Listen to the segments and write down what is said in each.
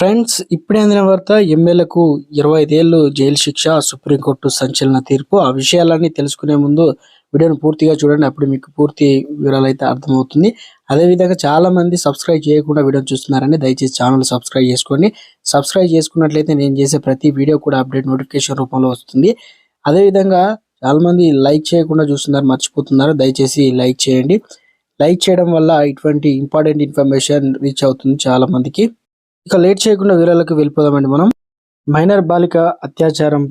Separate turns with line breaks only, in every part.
Friends ఇప్పుడే అందిన వార్త ఎమ్మెల్యేలకు ఇరవై ఐదేళ్ళు జైలు శిక్ష సుప్రీంకోర్టు సంచలన తీర్పు. ఆ విషయాలన్నీ తెలుసుకునే ముందు వీడియోను పూర్తిగా చూడండి. అప్పుడు మీకు పూర్తి వివరాలు అయితే అర్థమవుతుంది. అదేవిధంగా చాలామంది సబ్స్క్రైబ్ చేయకుండా వీడియో చూస్తున్నారని దయచేసి ఛానల్ సబ్స్క్రైబ్ చేసుకోండి. సబ్స్క్రైబ్ చేసుకున్నట్లయితే నేను చేసే ప్రతి వీడియో కూడా అప్డేట్ నోటిఫికేషన్ రూపంలో వస్తుంది. అదేవిధంగా చాలామంది లైక్ చేయకుండా చూస్తున్నారు మర్చిపోతున్నారు. దయచేసి లైక్ చేయండి. లైక్ చేయడం వల్ల ఇటువంటి ఇంపార్టెంట్ ఇన్ఫర్మేషన్ రీచ్ అవుతుంది చాలామందికి. ఇక లేట్ చేయకుండా వీరాలకు వెళ్ళిపోదామండి మనం. మైనర్ బాలిక అత్యాచారం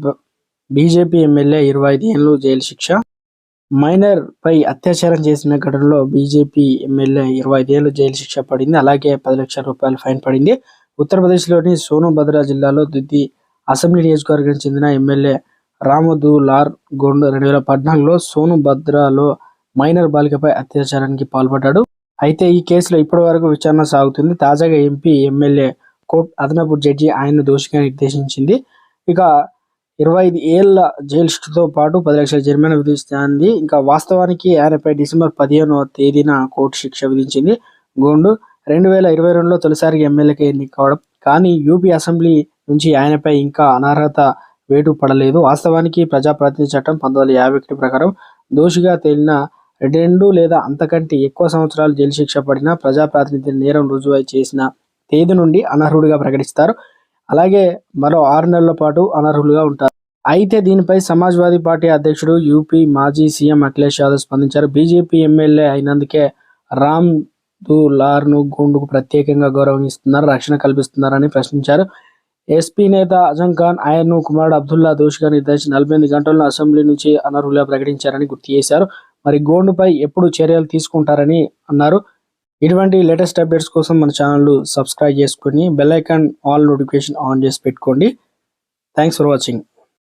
బీజేపీ ఎమ్మెల్యే ఇరవై ఐదు ఏళ్ళు జైలు శిక్ష. మైనర్ పై అత్యాచారం చేసిన ఘటనలో బీజేపీ ఎమ్మెల్యే ఇరవై ఐదేళ్ళు జైలు శిక్ష పడింది. అలాగే పది లక్షల రూపాయలు ఫైన్ పడింది. ఉత్తరప్రదేశ్లోని సోనుభద్ర జిల్లాలో దుద్ది అసెంబ్లీ నియోజకవర్గానికి చెందిన ఎమ్మెల్యే రామదు లార్ గోండ్ రెండు వేల పద్నాలుగులో సోనుభద్రలో మైనర్ బాలికపై అత్యాచారానికి పాల్పడ్డాడు. అయితే ఈ కేసులో ఇప్పటి వరకు విచారణ సాగుతుంది. తాజాగా ఎంపీ ఎమ్మెల్యే కోర్టు అదనపు జడ్జి ఆయన దోషిగా నిర్దేశించింది. ఇక ఇరవై ఐదు ఏళ్ళ జైలు శిక్షతో పాటు పది లక్షల జరిమానా విధిస్తుంది. ఇంకా వాస్తవానికి ఆయనపై డిసెంబర్ పదిహేనవ తేదీన కోర్టు శిక్ష విధించింది. గోండు రెండు వేల ఇరవై రెండులో తొలిసారిగా ఎమ్మెల్యేగా ఎన్నిక కావడం కానీ యూపీ అసెంబ్లీ నుంచి ఆయనపై ఇంకా అనర్హత వేటు పడలేదు. వాస్తవానికి ప్రజాప్రతినిధి చట్టం పంతొమ్మిది వందల యాభై ఒకటి ప్రకారం దోషిగా తేలిన రెండు లేదా అంతకంటే ఎక్కువ సంవత్సరాలు జైలు శిక్ష పడిన ప్రజాప్రాతినిధ్యం నేరం రుజువు చేసిన తేదీ నుండి అనర్హుడిగా ప్రకటిస్తారు. అలాగే మరో ఆరు నెలల పాటు అనర్హులుగా ఉంటారు. అయితే దీనిపై సమాజ్వాదీ పార్టీ అధ్యక్షుడు యూపీ మాజీ సీఎం అఖిలేష్ యాదవ్ స్పందించారు. బీజేపీ ఎమ్మెల్యే అయినందుకే రామ్ దులార్ను గుండుకు ప్రత్యేకంగా గౌరవిస్తున్నారు రక్షణ కల్పిస్తున్నారని ప్రశ్నించారు. ఎస్పీ నేత అజం ఖాన్ ఆయన్ను కుమారుడు అబ్దుల్లా దోషిగా నిర్దేశించి నలభై ఎనిమిది గంటలను అసెంబ్లీ నుంచి అనర్హులుగా ప్రకటించారని గుర్తు చేశారు. మరి గోండుపై ఎప్పుడు చర్యలు తీసుకుంటారని అన్నారు. ఇటువంటి లేటెస్ట్ అప్డేట్స్ కోసం మన ఛానల్ సబ్స్క్రైబ్ చేసుకొని bell icon all notification on చేసి పెట్టుకోండి. Thanks for watching